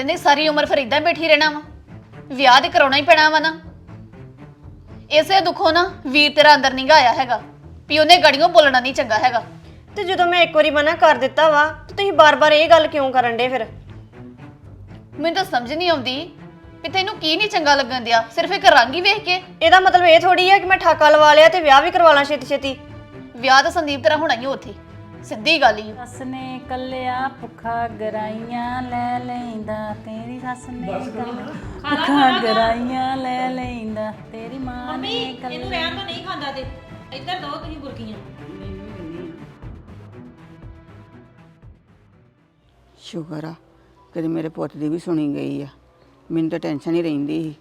ਤੇ ਨਹੀਂ ਸਾਰੀ ਉਮਰ ਫਿਰ ਇਦਾਂ ਬੈਠੀ ਰਹਿਣਾ ਵਾ? ਵਿਆਹ ਤੇ ਕਰਾਉਣਾ ਹੀ ਪੈਣਾ ਵਾ ਨਾ। ਇਸੇ ਦੁੱਖੋਂ ਨਾ ਵੀਰ ਤੇਰਾ ਅੰਦਰ ਨਹੀਂ ਆਇਆ ਹੈਗਾ ਵੀ ਉਹਨੇ ਗੜੀਆਂ ਬੋਲਣਾ ਨਹੀਂ ਚੰਗਾ ਹੈਗਾ। ਤੇ ਜਦੋਂ ਮੈਂ ਇੱਕ ਵਾਰੀ ਮਨਾ ਕਰ ਦਿੱਤਾ ਵਾ ਤੇ ਤੁਸੀਂ ਬਾਰ-ਬਾਰ ਇਹ ਗੱਲ ਕਿਉਂ ਕਰਨ ਡੇ ਫਿਰ? ਮੈਨੂੰ ਤਾਂ ਸਮਝ ਨਹੀਂ ਆਉਂਦੀ ਵੀ ਤੈਨੂੰ ਕੀ ਨਹੀਂ ਚੰਗਾ ਲੱਗਣ ਦਿਆ ਸਿਰਫ ਇੱਕ ਰੰਗ ਹੀ ਵੇਖ ਕੇ। ਇਹਦਾ ਮਤਲਬ ਇਹ ਥੋੜੀ ਹੈ ਕਿ ਮੈਂ ਠਾਕਾ ਲਵਾ ਲਿਆ ਤੇ ਵਿਆਹ ਵੀ ਕਰਵਾ ਲਾਂ ਛੇਤੀ-ਛੇਤੀ। ਵਿਆਹ ਤਾਂ ਸੰਦੀਪ ਤੇਰਾ ਹੋਣਾ ਹੀ ਆ ਉੱਥੇ। ਸਿੱਧੀ ਗੱਲ ਹੀ। ਸੱਸ ਨੇ ਕੱਲਿਆ ਭੁੱਖਾ ਗਰਾਈਆਂ ਲੈ ਲੈਂਦਾ ਤੇਰੀ ਸੱਸ ਨੇ ਕੱਲਿਆ ਭੁੱਖਾ ਗਰਾਈਆਂ ਲੈ ਲੈਂਦਾ ਤੇਰੀ ਮਾਂ ਨੇ ਇਹਨੂੰ ਰਹਿਣ ਤੋਂ ਨਹੀਂ ਖਾਂਦਾ ਤੇ। ਇੱਧਰ ਦੋ ਤੁਸੀਂ ਬੁਰਕੀਆਂ। ਸ਼ੁਕਰ ਆ ਕਦੇ ਮੇਰੇ ਪੁੱਤ ਦੀ ਵੀ ਸੁਣੀ ਗਈ ਆ। ਮੈਨੂੰ ਤਾਂ ਟੈਨਸ਼ਨ ਹੀ ਰਹਿੰਦੀ ਸੀ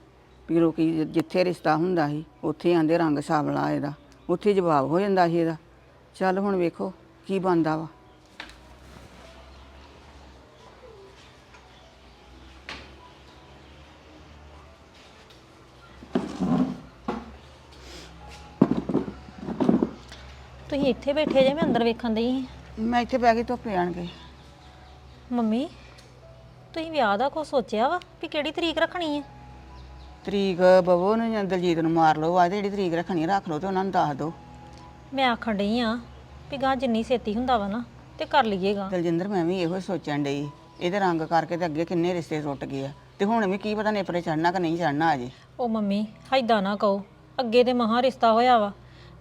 ਵੀ ਲੋਕੀ ਜਿ- ਜਿੱਥੇ ਰਿਸ਼ਤਾ ਹੁੰਦਾ ਸੀ ਉੱਥੇ ਆਂਦੇ ਰੰਗ ਸਾਵਲਾ ਇਹਦਾ ਉੱਥੇ ਜਵਾਬ ਹੋ ਜਾਂਦਾ ਸੀ ਇਹਦਾ। ਚੱਲ ਹੁਣ ਵੇਖੋ। ਕੀ ਬਣਦਾ ਵਾ? ਤੁਸੀਂ ਇੱਥੇ ਬੈਠੇ ਜੇ ਮੈਂ ਅੰਦਰ ਵੇਖਣ ਦਈ ਮੈਂ ਇੱਥੇ ਬਹਿ ਕੇ ਧੁੱਪੇ ਆਣ ਕੇ ਮੰਮੀ ਤੁਸੀਂ ਵਿਆਹ ਦਾ ਕੁਛ ਸੋਚਿਆ ਵਾ ਵੀ ਕਿਹੜੀ ਤਰੀਕ ਰੱਖਣੀ ਹੈ ਤਰੀਕ ਬਵੋ ਨੂੰ ਜਾਂ ਦਲਜੀਤ ਨੂੰ ਮਾਰ ਲਓ ਆ ਜਿਹੜੀ ਤਰੀਕ ਰੱਖਣੀ ਰੱਖ ਲਓ ਤੇ ਉਹਨਾਂ ਨੂੰ ਦੱਸ ਦਿਓ। ਮੈਂ ਆਖਣ ਡਈ ਆ ਵੀ ਗਾਂ ਜਿੰਨੀ ਛੇਤੀ ਹੁੰਦਾ ਵਾ ਨਾ ਤੇ ਕਰ ਲਈਏਗਾ ਦਲਜਿੰਦਰ ਮੈਂ ਵੀ ਇਹੋ ਸੋਚਣ ਡਈ ਇਹਦੇ ਰੰਗ ਕਰਕੇ ਤੇ ਅੱਗੇ ਕਿੰਨੇ ਰਿਸ਼ਤੇ ਟੁੱਟ ਗਏ ਆ। ਤੇ ਹੁਣ ਵੀ ਕੀ ਪਤਾ ਨੇਪਰੇ ਚੜਨਾ ਕਿ ਨਹੀਂ ਚੜਨਾ ਅਜੇ। ਉਹ ਮੰਮੀ ਹਾਈਦਾ ਨਾ ਕਹੋ ਅੱਗੇ ਤੇ ਮਹਾ ਰਿਸ਼ਤਾ ਹੋਇਆ ਵਾ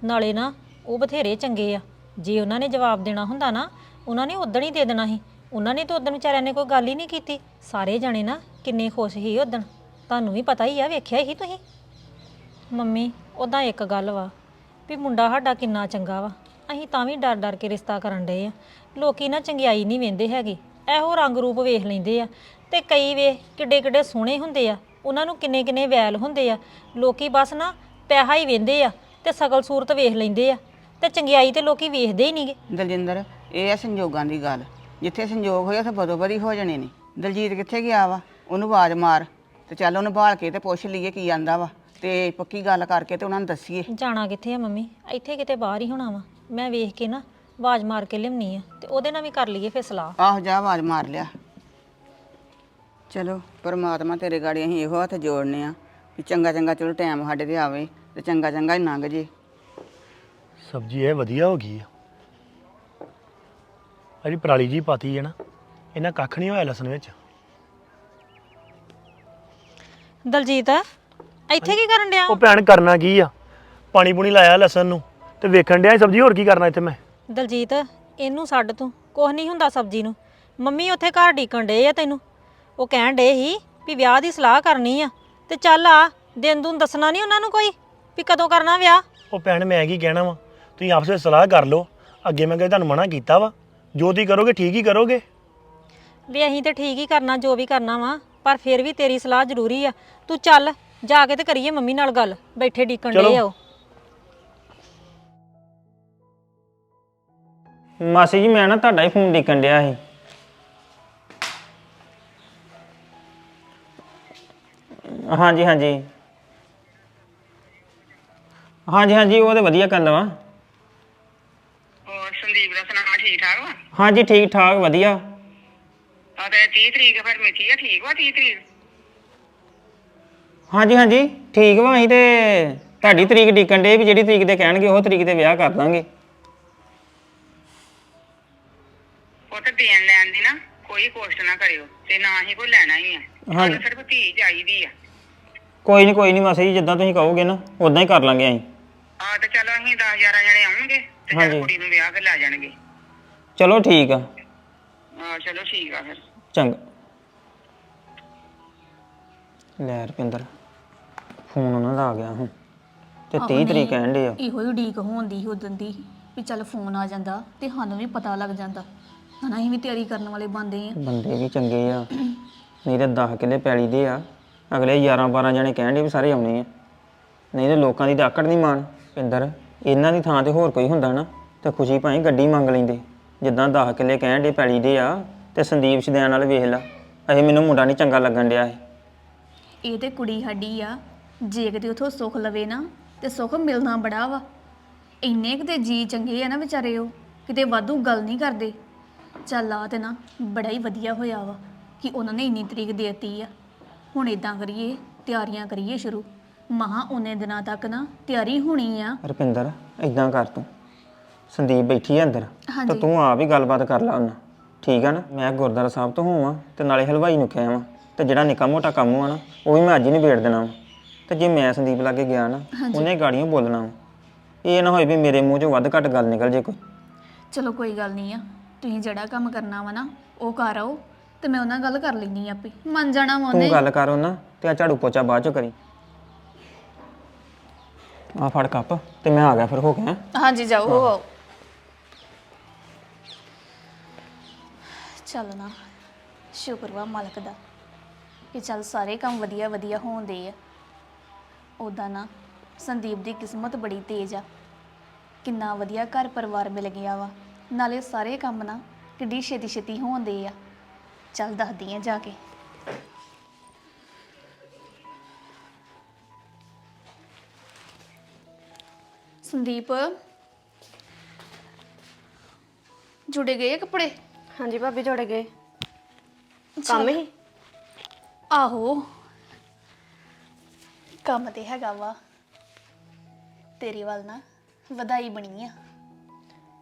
ਨਾਲੇ ਨਾ ਉਹ ਬਥੇਰੇ ਚੰਗੇ ਆ। ਜੇ ਉਹਨਾਂ ਨੇ ਜਵਾਬ ਦੇਣਾ ਹੁੰਦਾ ਨਾ ਉਹਨਾਂ ਨੇ ਉਦਣ ਹੀ ਦੇ ਦੇਣਾ ਸੀ। ਉਹਨਾਂ ਨੇ ਤਾਂ ਉਦਣ ਵਿਚਾਰਿਆਂ ਨੇ ਕੋਈ ਗੱਲ ਹੀ ਨਹੀਂ ਕੀਤੀ। ਸਾਰੇ ਜਣੇ ਨਾ ਕਿੰਨੇ ਖੁਸ਼ ਸੀ ਉਦਣ ਤੁਹਾਨੂੰ ਵੀ ਪਤਾ ਹੀ ਆ ਵੇਖਿਆ ਹੀ ਤੁਸੀਂ? ਮੰਮੀ ਉਦਾਂ ਇੱਕ ਗੱਲ ਵਾ ਵੀ ਮੁੰਡਾ ਸਾਡਾ ਕਿੰਨਾ ਚੰਗਾ ਵਾ। ਅਸੀਂ ਤਾਂ ਵੀ ਡਰ ਡਰ ਕੇ ਰਿਸ਼ਤਾ ਕਰਨ ਡਏ ਆ। ਲੋਕੀ ਨਾ ਚੰਗਿਆਈ ਨਹੀਂ ਵੇਂਦੇ ਹੈਗੇ। ਇਹੋ ਰੰਗ ਰੂਪ ਵੇਖ ਲੈਂਦੇ ਆ। ਤੇ ਕਈ ਵੇਖ ਕਿੱਡੇ ਕਿੱਡੇ ਸੋਹਣੇ ਹੁੰਦੇ ਆ। ਉਹਨਾਂ ਨੂੰ ਕਿੰਨੇ ਕਿੰਨੇ ਵੈਲ ਹੁੰਦੇ ਆ। ਲੋਕੀ ਬਸ ਨਾ ਪੈਸਾ ਹੀ ਵੇਂਦੇ ਆ ਤੇ ਸ਼ਕਲ ਸੂਰਤ ਵੇਖ ਲੈਂਦੇ ਆ। ਤੇ ਚੰਗਿਆਈ ਤੇ ਲੋਕੀ ਵੇਖਦੇ ਹੀ ਨਹੀਂਗੇ। ਦਲਜਿੰਦਰ ਇਹ ਆ ਸੰਜੋਗਾਂ ਦੀ ਗੱਲ। ਜਿੱਥੇ ਸੰਜੋਗ ਹੋਏ ਉੱਥੇ ਬਦੋ ਬਦੀ ਹੋ ਜਾਣੇ ਨੇ। ਦਲਜੀਤ ਕਿੱਥੇ ਗਿਆ ਵਾ? ਉਹਨੂੰ ਆਵਾਜ਼ ਮਾਰ। ਤੇ ਚੱਲ ਉਹਨੂੰ ਭਾਲ ਕੇ ਤੇ ਪੁੱਛ ਲਈਏ ਕੀ ਆਂਦਾ ਵਾ। ਤੇ ਪੱਕੀ ਗੱਲ ਕਰਕੇ ਤੇ ਉਹਨਾਂ ਨੂੰ ਦੱਸੀਏ। ਜਾਣਾ ਕਿੱਥੇ ਆ ਮੰਮੀ? ਇੱਥੇ ਕਿਤੇ ਬਾਹਰ ਹੀ ਹੋਣਾ ਵਾ। ਮੈਂ ਵੇਖ ਕੇ ਨਾ ਆਵਾਜ਼ ਮਾਰ ਕੇ ਲਿਆਉਣੀ ਆ ਤੇ ਉਹਦੇ ਨਾਲ ਵੀ ਕਰ ਲਈਏ ਫਿਰ ਸਲਾਹ। ਆਹੋ ਜਾ ਆਵਾਜ਼ ਮਾਰ ਲਿਆ। ਚਲੋ ਪਰਮਾਤਮਾ ਤੇਰੇ ਗਾੜੀ ਅਸੀਂ ਇਹੋ ਹੱਥ ਜੋੜਨੇ ਆ ਵੀ ਚੰਗਾ ਚੰਗਾ ਚਲੋ ਟਾਈਮ ਸਾਡੇ ਤੇ ਆਵੇ ਤੇ ਚੰਗਾ ਚੰਗਾ ਹੀ ਲੰਘ ਜੇ। ਸਬਜ਼ੀ ਇਹ ਵਧੀਆ ਹੋ ਗਈ ਆ। ਅਜੀ ਪਰਾਲੀ ਜੀ ਪਾਤੀ ਹੈ ਨਾ ਇਹਨਾਂ ਕੱਖ ਨਹੀਂ ਹੋਇਆ ਲਸਣ ਵਿੱਚ। ਦਲਜੀਤ ਇੱਥੇ ਕੀ ਕਰਨ ਡਿਆ? ਉਹ ਭੈਣ ਕਰਨਾ ਕੀ ਆ? ਪਾਣੀ ਪੂਣੀ ਲਾਇਆ ਲਸਣ ਨੂੰ। ਤੇ ਵੇਖਣ ਡਿਆ ਸੀ ਸਬਜ਼ੀ ਹੋਰ ਕੀ ਕਰਨਾ ਇੱਥੇ ਮੈਂ? ਦਲਜੀਤ ਇਹਨੂੰ ਛੱਡ ਤੂੰ। ਕੁਛ ਨਹੀਂ ਹੁੰਦਾ ਸਬਜ਼ੀ ਨੂੰ। ਮੰਮੀ ਉੱਥੇ ਘਰ ਢੀਕਣ ਡੇ ਆ ਤੈਨੂੰ। ਉਹ ਕਹਿਣ ਡੇ ਸੀ ਵੀ ਵਿਆਹ ਦੀ ਸਲਾਹ ਕਰਨੀ ਆ। ਤੇ ਚੱਲ ਆ ਦਿਨ ਦੂਨ ਦੱਸਣਾ ਨਹੀਂ ਉਹਨਾਂ ਨੂੰ ਕੋਈ ਵੀ ਕਦੋਂ ਕਰਨਾ ਵਿਆਹ? ਉਹ ਭੈਣ ਮੈਂ ਕੀ ਕਹਿਣਾ ਵਾ? ਤੁਸੀਂ ਆਪਸ ਵਿੱਚ ਸਲਾਹ ਕਰ ਲਓ। ਅੱਗੇ ਮੈਂ ਕਦੇ ਤੁਹਾਨੂੰ ਮਨਾ ਕੀਤਾ ਵਾ। ਜੋ ਤੁਸੀਂ ਕਰੋਗੇ ਠੀਕ ਹੀ ਕਰੋਗੇ। ਵੀ ਅਸੀਂ ਤੇ ਠੀਕ ਹੀ ਕਰਨਾ ਜੋ ਵੀ ਕਰਨਾ ਵਾ। ਪਰ ਫਿਰ ਵੀ ਤੇਰੀ ਸਲਾਹ ਜ਼ਰੂਰੀ ਆ। ਤੂੰ ਚੱਲ ਜਾ ਕੇ ਤੇ ਕਰੀਏ ਮੰਮੀ ਨਾਲ ਗੱਲ। ਬੈਠੇ ਢੀਕਣ ਡੇ ਆ ਉਹ। ਮਾਸੀ ਜੀ ਮੈਂ ਨਾ ਤੁਹਾਡਾ ਹੀ ਫੋਨ ਡਿੱਕਣ ਡਿਆ ਸੀ। ਹਾਂਜੀ ਹਾਂਜੀ। ਹਾਂਜੀ ਹਾਂਜੀ ਉਹ ਤੇ ਵਧੀਆ ਗੱਲ ਵਾ। ਹੋਰ ਸੰਦੀਪ ਦਾ ਸੁਣਾ ਠੀਕ ਠਾਕ ਵਾ? ਹਾਂਜੀ ਠੀਕ ਠਾਕ ਵਧੀਆ। ਆ ਤੇ 30 ਤਰੀਕ ਫਿਰ ਮਿੱਥੀ ਆ ਠੀਕ ਵਾ 30 ਤਰੀਕ? ਹਾਂਜੀ ਹਾਂਜੀ ਠੀਕ ਵਾ ਅਸੀਂ ਤੇ ਤੁਹਾਡੀ ਤਰੀਕ ਡਿੱਕਣ ਡੇ ਵੀ ਜਿਹੜੀ ਤਰੀਕ ਤੇ ਕਹਿਣਗੇ ਉਹ ਤਰੀਕ ਤੇ ਵਿਆਹ ਕਰ ਦਾਂਗੇ। ਉਹ ਤੇ ਦੇਣ ਲੈਣ ਦੀ ਨਾ ਕੋਈ ਕੋਸ਼ਟ ਨਾ ਕਰਿਓ ਤੇ ਨਾ ਹੀ ਕੋਈ ਲੈਣਾ ਹੀ ਆ। ਹਾਂਜੀ। ਸਾਨੂੰ ਸਿਰਫ ਧੀ ਚਾਹੀਦੀ ਆ। ਕੋਈ ਨਹੀਂ ਕੋਈ ਨਹੀਂ ਮਾਸੀ ਜੀ ਜਿੱਦਾਂ ਤੁਸੀਂ ਕਹੋਗੇ ਨਾ ਉਦਾਂ ਹੀ ਕਰ ਲਾਂਗੇ ਅਸੀਂ। ਆ ਤੇ ਚਲੋ ਅਸੀਂ 10 11 ਜਣੇ ਆਉਣਗੇ ਤੇ ਹਾਂਜੀ। ਚੱਲ ਕੁੜੀ ਨੂੰ ਵਿਆਹ ਕੇ ਲੈ ਜਾਣਗੇ। ਚਲੋ ਠੀਕ ਆ। ਆ ਚਲੋ ਠੀਕ ਆ ਫਿਰ। ਚੰਗਾ। ਲੈ ਰਪਿੰਦਰ ਫੋਨ ਉਹਨਾਂ ਦਾ ਆ ਗਿਆ ਹੁਣ। ਤੇ 30 ਤਰੀਕ ਕਹਿਣ ਦੇ ਆ। ਇਹੋ ਹੀ ਉਡੀਕ ਹੁੰਦੀ ਸੀ ਉਦੋਂ ਦੀ ਵੀ ਚੱਲ ਫੋਨ ਆ ਜਾਂਦਾ ਤੇ ਸਾਨੂੰ ਵੀ ਪਤਾ ਲੱਗ ਜਾਂਦਾ। ਹਨਾ ਅਸੀਂ ਵੀ ਤਿਆਰੀ ਕਰਨ ਵਾਲੇ ਬੰਦੇ ਆ ਬੰਦੇ ਵੀ ਚੰਗੇ ਆ। ਨਹੀਂ ਤੇ 10 ਕਿੱਲੇ ਪੈਲੀ ਦੇ ਆ। ਅਗਲੇ 11 12 ਜਣੇ ਕਹਿਣ ਦੇ ਵੀ ਸਾਰੇ ਆਉਣੇ ਆ। ਨਹੀਂ ਤੇ ਲੋਕਾਂ ਦੀ ਤਾਂ ਆਕੜ ਨਹੀਂ ਮਾਣ। ਪਿੰਦਰ ਇਹਨਾਂ ਦੀ ਥਾਂ ਤੇ ਹੋਰ ਕੋਈ ਹੁੰਦਾ ਨਾ ਤੇ ਖੁਸ਼ੀ ਭਾਈ ਗੱਡੀ ਮੰਗ ਲੈਂਦੇ। ਜਿੱਦਾਂ 10 ਕਿੱਲੇ ਕਹਿਣ ਦੇ ਪੈਲੀ ਦੇ ਆ ਤੇ ਸੰਦੀਪ ਸ਼ਦਿਆਨ ਨਾਲ ਵੇਖ ਲਾ। ਅਜੇ ਮੈਨੂੰ ਮੁੰਡਾ ਨਹੀਂ ਚੰਗਾ ਲੱਗਣ ਡਿਆ ਇਹ। ਇਹ ਤੇ ਕੁੜੀ ਸਾਡੀ ਆ। ਜੇ ਕਿਤੇ ਉਥੋਂ ਸੁੱਖ ਲਵੇ ਨਾ ਤੇ ਸੁੱਖ ਮਿਲਣਾ ਬੜਾ ਵਾ। ਇੰਨੇ ਕਿਤੇ ਜੀ ਚੰਗੇ ਆ ਨਾ ਵਿਚਾਰੇ ਉਹ। ਕਿਤੇ ਵਾਧੂ ਗੱਲ ਨਹੀਂ ਕਰਦੇ। ਚੱਲ ਆ ਤੇ ਨਾ ਬੜਾ ਹੀ ਵਧੀਆ ਹੋਇਆ ਵਾ ਕਿ ਉਹਨਾਂ ਨੇ ਇੰਨੀ ਤਰੀਕ ਦਿੱਤੀ ਆ। ਹੁਣ ਇਦਾਂ ਕਰੀਏ ਤਿਆਰੀਆਂ ਕਰੀਏ ਸ਼ੁਰੂ। ਮਹਾ ਉਹਨੇ ਦਿਨਾਂ ਤੱਕ ਨਾ ਤਿਆਰੀ ਹੋਣੀ ਆ। ਰੁਪਿੰਦਰ ਇਦਾਂ ਕਰ ਤੂੰ। ਸੰਦੀਪ ਬੈਠੀ ਹੈ ਅੰਦਰ ਹਾਂਜੀ। ਤਾਂ ਤੂੰ ਆਪ ਹੀ ਗੱਲਬਾਤ ਕਰ ਲਾ ਉਹਨਾਂ। ਠੀਕ ਆ ਨਾ? ਮੈਂ ਗੁਰਦੁਆਰਾ ਸਾਹਿਬ ਤੋਂ ਹੋਵਾਂ ਤੇ ਨਾਲੇ ਹਲਵਾਈ ਨੂੰ ਕਿਹਾ ਵਾਂ ਤੇ ਜਿਹੜਾ ਨਿੱਕਾ ਮੋਟਾ ਕੰਮ ਆ ਨਾ ਉਹ ਵੀ ਮੈਂ ਅੱਜ ਹੀ ਨਿਬੇੜ ਦੇਣਾ ਵਾ। ਤੇ ਜੇ ਮੈਂ ਸੰਦੀਪ ਲਾਗੇ ਗਿਆ ਨਾ ਉਹਨੇ ਗਾੜੀਆਂ ਬੋਲਣਾ ਵਾ। ਇਹ ਨਾ ਹੋਏ ਵੀ ਮੇਰੇ ਮੂੰਹ ਚੋਂ ਵੱਧ ਘੱਟ ਗੱਲ ਨਿਕਲ ਜੇ ਕੋਈ। ਚਲੋ ਕੋਈ ਗੱਲ ਨਹੀਂ ਆ। ਤੁਸੀਂ ਜਿਹੜਾ ਕੰਮ ਕਰਨਾ ਵਾ ਨਾ ਉਹ ਕਰ ਆਓ ਤੇ ਮੈਂ ਉਹਨਾਂ ਨਾਲ ਗੱਲ ਕਰ ਲੈਣੀ ਆਪੇ। ਮੰਨ ਜਾਣਾ ਵਾ ਤੂੰ ਉਹਨੇ। ਗੱਲ ਕਰ ਉਹਨਾਂ ਤੇ ਆ ਝਾੜੂ ਪੋਚਾ ਬਾਅਦ ਚ ਕਰੀ। ਆ ਫੜ ਕੱਪ ਤੇ ਮੈਂ ਆ ਗਿਆ ਫਿਰ ਹੋ ਗਿਆ ਹਾਂਜੀ ਜਾਓ ਹੋ ਆਓ। ਚੱਲ ਨਾ ਸ਼ੁਕਰ ਵਾ ਮਾਲਕ ਦਾ ਕਿ ਚੱਲ ਸਾਰੇ ਕੰਮ ਵਧੀਆ ਵਧੀਆ ਹੋਣਦੇ ਆ। ਉਦਾਂ ਨਾ ਸੰਦੀਪ ਦੀ ਕਿਸਮਤ ਬੜੀ ਤੇਜ਼ ਆ। ਕਿੰਨਾ ਵਧੀਆ ਘਰ ਪਰਿਵਾਰ ਮਿਲ ਗਿਆ ਵਾ। ਨਾਲੇ ਸਾਰੇ ਕੰਮ ਨਾ ਕਿੱਡੀ ਛੇਤੀ ਛੇਤੀ ਹੋਣਦੇ ਆ। ਚੱਲ ਦੱਸਦੀ ਆ ਜਾ ਕੇ। ਸੰਦੀਪ ਜੁੜੇ ਗਏ ਆ ਕੱਪੜੇ? ਹਾਂਜੀ ਭਾਬੀ ਜੋੜੇ ਗਏ। ਕੰਮ ਹੀ? ਆਹੋ। ਕੰਮ ਤੇ ਹੈਗਾ ਵਾ। ਤੇਰੇ ਵੱਲ ਨਾ ਵਧਾਈ ਬਣੀ ਆ।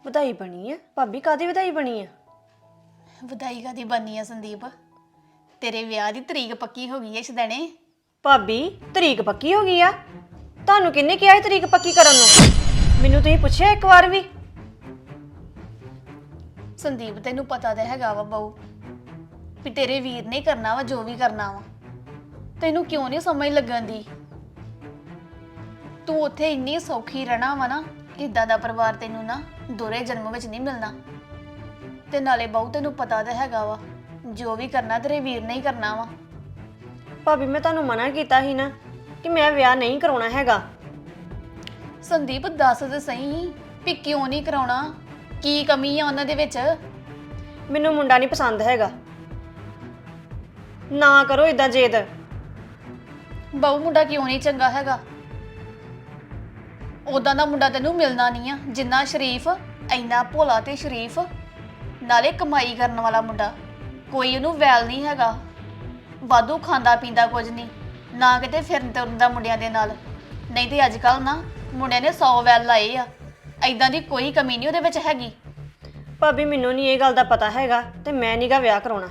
ਵਧਾਈ ਬਣੀ ਆ? ਭਾਬੀ ਕਾਦੀ ਵਧਾਈ ਬਣੀ ਆ? ਵਧਾਈ ਕਾਦੀ ਬਣੀ ਆ ਸੰਦੀਪ? ਤੇਰੇ ਵਿਆਹ ਦੀ ਤਰੀਕ ਪੱਕੀ ਹੋ ਗਈ ਐ ਸ਼ਦਣੇ ਭਾਬੀ ਤਰੀਕ ਪੱਕੀ ਹੋ ਗਈ ਆ? ਤੁਹਾਨੂੰ ਕਿੰਨੇ ਕਿਹਾ ਇਹ ਤਰੀਕ ਪੱਕੀ ਕਰਨ ਨੂੰ? ਮੈਨੂੰ ਤੁਸੀਂ ਪੁੱਛਿਆ ਇੱਕ ਵਾਰ ਵੀ? ਸੰਦੀਪ ਤੈਨੂੰ ਪਤਾ ਤਾਂ ਹੈਗਾ ਵਾ ਬਾਊ ਵੀ ਤੇਰੇ ਵੀਰ ਨੇ ਕਰਨਾ ਵਾ ਜੋ ਵੀ ਕਰਨਾ ਵਾ। ਤੈਨੂੰ ਕਿਉਂ ਨਹੀਂ ਸਮਝ ਲੱਗਣ ਦੀ? ਤੂੰ ਉੱਥੇ ਇੰਨੀ ਸੌਖੀ ਰਹਿਣਾ ਵਾ ਨਾ ਇਦਾਂ ਦਾ ਪਰਿਵਾਰ ਤੈਨੂੰ ਨਾ ਦੋਰੇ ਜਨਮ ਵਿੱਚ ਨਹੀਂ ਮਿਲਣਾ? ਤੇ ਨਾਲੇ ਬਾਊ ਤੈਨੂੰ ਪਤਾ ਤਾਂ ਹੈਗਾ ਵਾ ਜੋ ਵੀ ਕਰਨਾ ਤੇਰੇ ਵੀਰ ਨੇ ਹੀ ਕਰਨਾ ਵਾ। ਭਾਬੀ ਮੈਂ ਤੁਹਾਨੂੰ ਮਨਾ ਕੀਤਾ ਸੀ ਨਾ ਕਿ ਮੈਂ ਵਿਆਹ ਨਹੀਂ ਕਰਾਉਣਾ ਹੈਗਾ। ਸੰਦੀਪ ਦੱਸ ਦੇ ਸਹੀ ਵੀ ਕਿਉਂ ਨਹੀਂ ਕਰਾਉਣਾ? ਕੀ ਕਮੀ ਆ ਉਹਨਾਂ ਦੇ ਵਿੱਚ? ਮੈਨੂੰ ਮੁੰਡਾ ਨਹੀਂ ਪਸੰਦ ਹੈਗਾ। ਨਾ ਕਰੋ ਇਦਾਂ ਜੇਦ। ਬਾਊ ਮੁੰਡਾ ਕਿਉਂ ਨਹੀਂ ਚੰਗਾ ਹੈਗਾ? ਉਦਾਂ ਦਾ ਮੁੰਡਾ ਤੈਨੂੰ ਮਿਲਣਾ ਨਹੀਂ ਆ ਜਿੰਨਾ ਸ਼ਰੀਫ ਇੰਨਾ ਭੋਲਾ ਤੇ ਸ਼ਰੀਫ। ਨਾਲੇ ਕਮਾਈ ਕਰਨ ਵਾਲਾ ਮੁੰਡਾ ਕੋਈ ਉਹਨੂੰ ਵੈਲ ਨਹੀਂ ਹੈਗਾ। ਵਾਧੂ ਖਾਂਦਾ ਪੀਂਦਾ ਕੁਝ ਨਹੀਂ ਨਾ ਕਿਤੇ ਫਿਰਨ ਤੁਰਨ ਦਾ ਮੁੰਡਿਆਂ ਦੇ ਨਾਲ। ਨਹੀਂ ਤੇ ਅੱਜ ਕੱਲ ਨਾ ਮੁੰਡਿਆਂ ਨੇ 100 ਵੈਲ ਲਾਏ ਆ ਐਦਾਂ ਦੀ ਕੋਈ ਕਮੀ ਨਹੀਂ ਉਹਦੇ ਵਿੱਚ ਹੈਗੀ। ਭਾਬੀ ਮੈਨੂੰ ਨਹੀਂ ਇਹ ਗੱਲ ਦਾ ਪਤਾ ਹੈਗਾ ਤੇ ਮੈਂ ਨਹੀਂਗਾ ਵਿਆਹ ਕਰਾਉਣਾ।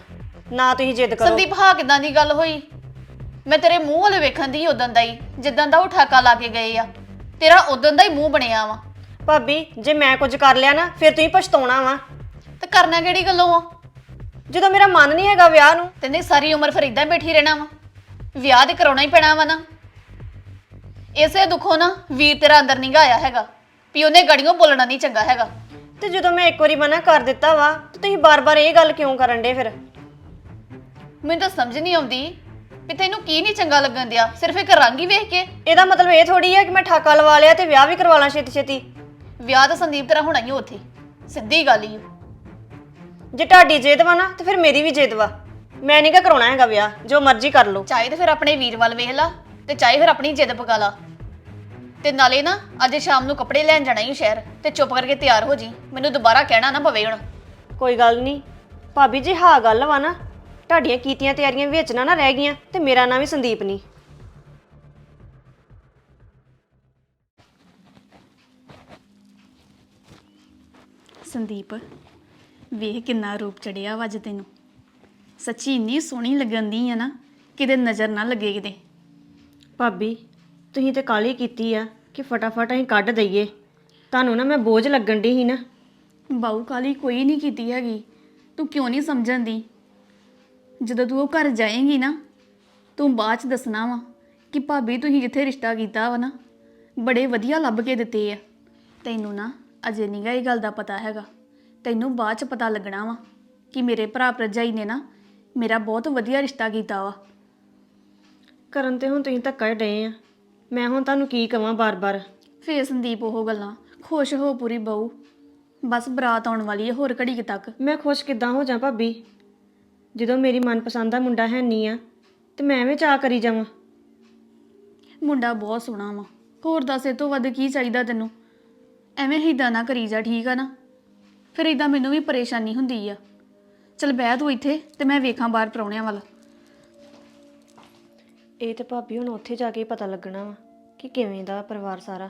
ਨਾ ਤੁਸੀਂ ਜਿੱਦ ਕਰੋ। ਸੰਦੀਪ ਹਾਂ ਕਿਦਾਂ ਦੀ ਗੱਲ ਹੋਈ? ਮੈਂ ਤੇਰੇ ਮੂੰਹ ਵੱਲ ਵੇਖਣ ਦੀ ਉਦੋਂ ਦਾ ਹੀ ਜਿੱਦਾਂ ਦਾ ਉਹ ਠਾਕਾ ਲਾ ਕੇ ਗਏ ਆ। ਤੇਰਾ ਉਦੋਂ ਦਾ ਹੀ ਮੂੰਹ ਬਣਿਆ ਵਾ। ਭਾਬੀ ਜੇ ਮੈਂ ਕੁਝ ਕਰ ਲਿਆ ਨਾ ਫਿਰ ਤੁਸੀਂ ਪਛਤਾਉਣਾ ਵਾ। ਤੇ ਕਰਨਾ ਕਿਹੜੀ ਗੱਲੋਂ ਆ? ਜਦੋਂ ਮੇਰਾ ਮਨ ਨਹੀਂ ਹੈਗਾ ਵਿਆਹ ਨੂੰ। ਤੈਨੇ ਸਾਰੀ ਉਮਰ ਫਿਰ ਇਦਾਂ ਬੈਠੀ ਰਹਿਣਾ ਵਾ। ਵਿਆਹ ਤੇ ਕਰਾਉਣਾ ਹੀ ਪੈਣਾ ਵਾ ਨਾ। ਇਸੇ ਦੁੱਖੋਂ ਨਾ ਵੀਰ ਤੇਰਾ ਅੰਦਰ ਨਹੀਂ ਆਇਆ ਹੈਗਾ। ਵੀ ਉਹਨੇ ਗੜੀਆਂ ਬੋਲਣਾ ਨਹੀਂ ਚੰਗਾ ਹੈਗਾ। ਤੇ ਜਦੋਂ ਮੈਂ ਇੱਕ ਵਾਰੀ ਮਨਾ ਕਰ ਦਿੱਤਾ ਵਾ ਤੇ ਤੁਸੀਂ ਬਾਰ-ਬਾਰ ਇਹ ਗੱਲ ਕਿਉਂ ਕਰਨ ਡੇ ਫਿਰ? ਮੈਨੂੰ ਤਾਂ ਸਮਝ ਨਹੀਂ ਆਉਂਦੀ ਵੀ ਤੈਨੂੰ ਕੀ ਨਹੀਂ ਚੰਗਾ ਲੱਗਣ ਦਿਆ? ਸਿਰਫ ਇੱਕ ਰੰਗ ਹੀ ਵੇਖ ਕੇ। ਇਹਦਾ ਮਤਲਬ ਇਹ ਥੋੜੀ ਹੈ ਕਿ ਮੈਂ ਠਾਕਾ ਲਵਾ ਲਿਆ ਤੇ ਵਿਆਹ ਵੀ ਕਰਵਾ ਲਾਂ ਛੇਤੀ-ਛੇਤੀ। ਵਿਆਹ ਤਾਂ ਸੰਦੀਪ ਤੇਰਾ ਹੋਣਾ ਹੀ ਆ ਉੱਥੇ। ਸਿੱਧੀ ਗੱਲ ਹੀ ਆ। ਜੇ ਤੁਹਾਡੀ ਜਿੱਦ ਵਾ ਨਾ ਤੇ ਫਿਰ ਮੇਰੀ ਵੀ ਜਿੱਦ ਵਾ। ਮੈਂ ਨਹੀਂਗਾ ਕਰਾਉਣਾ ਹੈਗਾ ਵਿਆਹ ਜੋ ਮਰਜ਼ੀ ਕਰ ਲਓ। ਚਾਹੇ ਤੇ ਫਿਰ ਆਪਣੇ ਵੀਰ ਵੱਲ ਵੇਖ ਲਾ ਤੇ ਚਾਹੇ ਫਿਰ ਆਪਣੀ ਜਿੱਦ ਪਕਾ ਲਾ। ਤੇ ਨਾਲੇ ਨਾ ਅੱਜ ਸ਼ਾਮ ਨੂੰ ਕੱਪੜੇ ਲੈਣ ਜਾਣਾ ਹੀ ਸ਼ਹਿਰ ਤੇ ਚੁੱਪ ਕਰਕੇ ਤਿਆਰ ਹੋ ਜੀ। ਮੈਨੂੰ ਦੁਬਾਰਾ ਕਹਿਣਾ ਨਾ ਪਵੇ ਹੁਣ। ਕੋਈ ਗੱਲ ਨਹੀਂ ਭਾਬੀ ਜੀ ਹਾਂ ਗੱਲ ਵਾ ਨਾ। ਤੁਹਾਡੀਆਂ ਕੀਤੀਆਂ ਤਿਆਰੀਆਂ ਵਿੱਚ ਨਾ ਨਾ ਰਹਿ ਗਈਆਂ ਤੇ ਮੇਰਾ ਨਾਂ ਵੀ ਸੰਦੀਪ ਨਹੀਂ ਸੰਦੀਪ ਵੇਖ ਕਿੰਨਾ ਰੂਪ ਚੜਿਆ ਵਾ ਅੱਜ ਤੈਨੂੰ। ਸੱਚੀ ਇੰਨੀ ਸੋਹਣੀ ਲੱਗਣ ਦੀ ਆ ਨਾ ਕਿਤੇ ਨਜ਼ਰ ਨਾ ਲੱਗੇ ਕਿਤੇ। ਭਾਬੀ ਤੁਸੀਂ ਤੇ ਕਾਲੀ ਕੀਤੀ ਆ ਕਿ ਫਟਾਫਟ ਅਸੀਂ ਕੱਢ ਦਈਏ। ਤੁਹਾਨੂੰ ਨਾ ਮੈਂ ਬੋਝ ਲੱਗਣ ਦੀ ਸੀ ਨਾ। ਬਾਊ ਕਾਲੀ ਕੋਈ ਨਹੀਂ ਕੀਤੀ ਹੈਗੀ। ਤੂੰ ਕਿਉਂ ਨਹੀਂ ਸਮਝਣ ਦੀ ਜਦੋਂ ਤੂੰ ਉਹ ਘਰ ਜਾਏਂਗੀ ਨਾ ਤੂੰ ਬਾਅਦ ਚ ਦੱਸਣਾ ਵਾ ਕਿ ਭਾਬੀ ਤੁਸੀਂ ਜਿੱਥੇ ਰਿਸ਼ਤਾ ਕੀਤਾ ਵਾ ਨਾ ਬੜੇ ਵਧੀਆ ਲੱਭ ਕੇ ਦਿੱਤੇ ਆ। ਤੈਨੂੰ ਨਾ ਅਜੇ ਨਹੀਂਗਾ ਇਹ ਗੱਲ ਦਾ ਪਤਾ ਹੈਗਾ। ਤੈਨੂੰ ਬਾਅਦ ਚ ਪਤਾ ਲੱਗਣਾ ਵਾ ਕਿ ਮੇਰੇ ਭਰਾ ਭਰਜਾਈ ਨੇ ਨਾ ਮੇਰਾ ਬਹੁਤ ਵਧੀਆ ਰਿਸ਼ਤਾ ਕੀਤਾ ਵਾ। ਕਰਨ ਤੇ ਹੁਣ ਤੁਸੀਂ ਧੱਕਾ ਹੀ ਡਏ ਆ। ਮੈਂ ਹੁਣ ਤੁਹਾਨੂੰ ਕੀ ਕਵਾਂ ਬਾਰ-ਬਾਰ? ਫੇਰ ਸੰਦੀਪ ਉਹ ਗੱਲਾਂ ਖੁਸ਼ ਹੋ ਪੂਰੀ ਬਹੂ। ਬਸ ਬਰਾਤ ਆਉਣ ਵਾਲੀ ਹੈ ਹੋਰ ਘੜੀ ਕੁ ਤੱਕ। ਮੈਂ ਖੁਸ਼ ਕਿੱਦਾਂ ਹੋ ਜਾ ਭਾਬੀ? ਜਦੋਂ ਮੇਰੀ ਮਨਪਸੰਦ ਦਾ ਮੁੰਡਾ ਹੈ ਨਹੀਂ ਆ ਤੇ ਮੈਂ ਐਵੇਂ ਚਾਹ ਕਰੀ ਜਾਵਾਂ। ਮੁੰਡਾ ਬਹੁਤ ਸੋਹਣਾ ਵਾ। ਹੋਰ ਦੱਸ ਇਹ ਤੋਂ ਵੱਧ ਕੀ ਚਾਹੀਦਾ ਤੈਨੂੰ? ਐਵੇਂ ਹਿੱਦਾ ਨਾ ਕਰੀ ਜਾ ਠੀਕ ਆ ਨਾ? ਫਿਰ ਇਦਾਂ ਮੈਨੂੰ ਵੀ ਪਰੇਸ਼ਾਨੀ ਹੁੰਦੀ ਆ। ਚਲ ਬਹਿ ਤੂੰ ਇੱਥੇ ਤੇ ਮੈਂ ਵੇਖਾਂ ਬਾਹਰ ਪਰੌਣਿਆਂ ਵੱਲ। ਇਹ ਤੇ ਭਾਬੀ ਹੁਣ ਉੱਥੇ ਜਾ ਕੇ ਹੀ ਪਤਾ ਲੱਗਣਾ ਵਾ ਕਿ ਕਿਵੇਂ ਦਾ ਪਰਿਵਾਰ ਸਾਰਾ।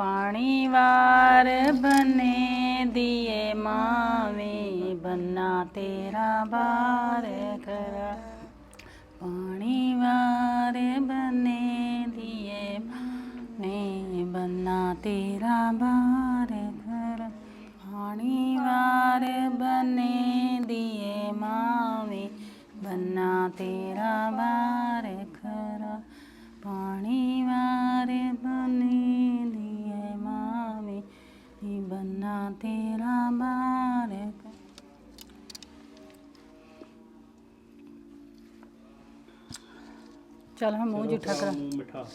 ਪਾਣੀ ਵਾਰ ਬਨੇ ਦੀਏ ਮਾਵੇਂ ਬੰਨਾ ਤੇਰਾ ਬਾਰ ਖਰਾ ਪਾਣੀ ਵਾਰ ਬਨੇ ਦੀਏ ਮਾਵੇਂ ਬੰਨਾ ਤੇਰਾ ਬਾਰ ਖਰਾ ਪਾਣੀ ਵਾਰ ਬਨੇ ਦੀਏ ਮਾਵੇਂ ਬੰਨਾ ਤੇਰਾ ਬਾਰ ਖਰਾ ਪਾਣੀ ਵਾਰ ਬਨੇ ਤੇਰਾ ਖਰਾ ਚੱਲ ਹਾਂ ਮੂੰਹ ਜਿੱਠਾ ਕਰਾ। ਮਿੱਠਾ।